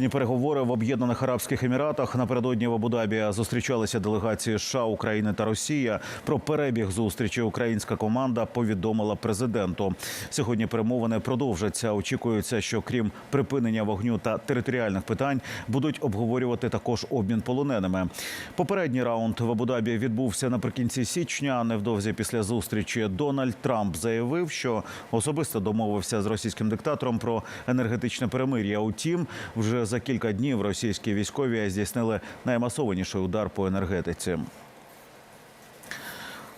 Мирні переговори в Об'єднаних Арабських Еміратах напередодні в Абу-Дабі зустрічалися делегації США, України та Росія. Про перебіг зустрічі українська команда повідомила президенту. Сьогодні перемовини продовжаться. Очікується, що крім припинення вогню та територіальних питань будуть обговорювати також обмін полоненими. Попередній раунд в Абу-Дабі відбувся наприкінці січня. Невдовзі після зустрічі Дональд Трамп заявив, що особисто домовився з російським диктатором про енергетичне перемир'я. Утім, вже за кілька днів російські військові здійснили наймасованіший удар по енергетиці.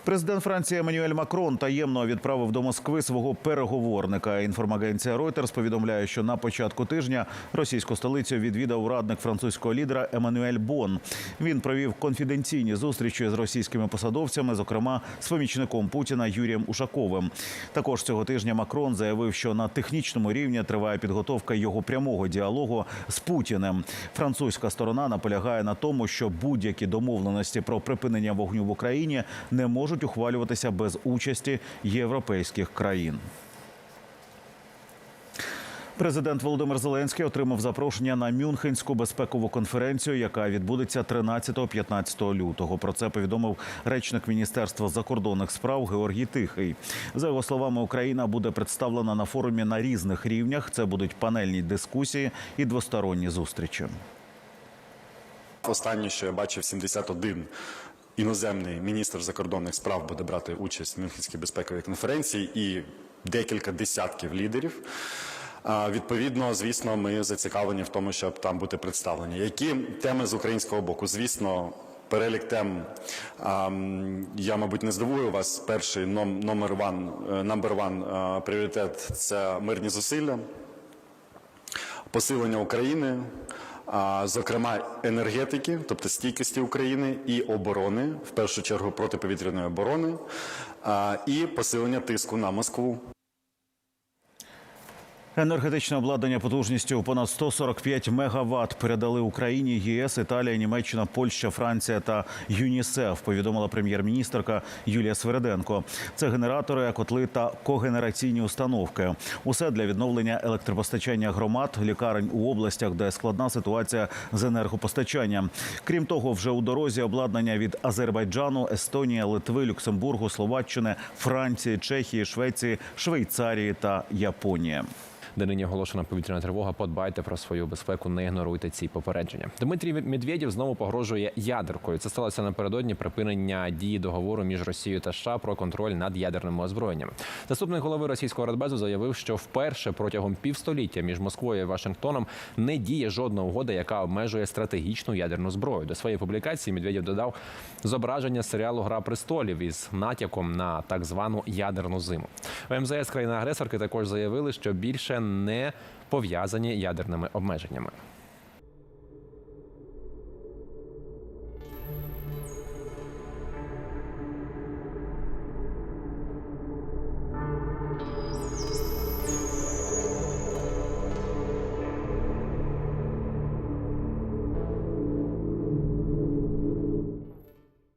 Президент Франції Еммануель Макрон таємно відправив до Москви свого переговорника. Інформагенція Reuters повідомляє, що на початку тижня російську столицю відвідав радник французького лідера Еммануель Бон. Він провів конфіденційні зустрічі з російськими посадовцями, зокрема з помічником Путіна Юрієм Ушаковим. Також цього тижня Макрон заявив, що на технічному рівні триває підготовка його прямого діалогу з Путіним. Французька сторона наполягає на тому, що будь-які домовленості про припинення вогню в Україні не можуть ухвалюватися без участі європейських країн. Президент Володимир Зеленський отримав запрошення на Мюнхенську безпекову конференцію, яка відбудеться 13-15 лютого. Про це повідомив речник Міністерства закордонних справ Георгій Тихий. За його словами, Україна буде представлена на форумі на різних рівнях. Це будуть панельні дискусії і двосторонні зустрічі. Останнє, що я бачив, 71 іноземний міністр закордонних справ буде брати участь в Мюнхенській безпековій конференції і декілька десятків лідерів. Відповідно, звісно, ми зацікавлені в тому, щоб там бути представлені. Які теми з українського боку? Звісно, перелік тем я, мабуть, не здивую вас. Перший ном- номер ван, number one пріоритет це мирні зусилля посилення України, зокрема енергетики, тобто стійкості України і оборони, в першу чергу протиповітряної оборони, і посилення тиску на Москву. Енергетичне обладнання потужністю понад 145 мегаватт передали Україні ЄС, Італія, Німеччина, Польща, Франція та ЮНІСЕФ. Повідомила прем'єр-міністрка Юлія Свереденко. Це генератори, котли та когенераційні установки. Усе для відновлення електропостачання громад, лікарень у областях, де складна ситуація з енергопостачанням. Крім того, вже у дорозі обладнання від Азербайджану, Естонії, Литви, Люксембургу, Словаччини, Франції, Чехії, Швеції, Швейцарії та Японії. Де нині оголошена повітряна тривога. Подбайте про свою безпеку, не ігноруйте ці попередження. Дмитрій Медведєв знову погрожує ядеркою. Це сталося напередодні припинення дії договору між Росією та США про контроль над ядерним озброєнням. Заступник голови російського радбезу заявив, що вперше протягом півстоліття між Москвою і Вашингтоном не діє жодна угода, яка обмежує стратегічну ядерну зброю. До своєї публікації Медведєв додав зображення серіалу Гра престолів із натяком на так звану ядерну зиму. В МЗС країни агресорки також заявили, що більше не пов'язані ядерними обмеженнями.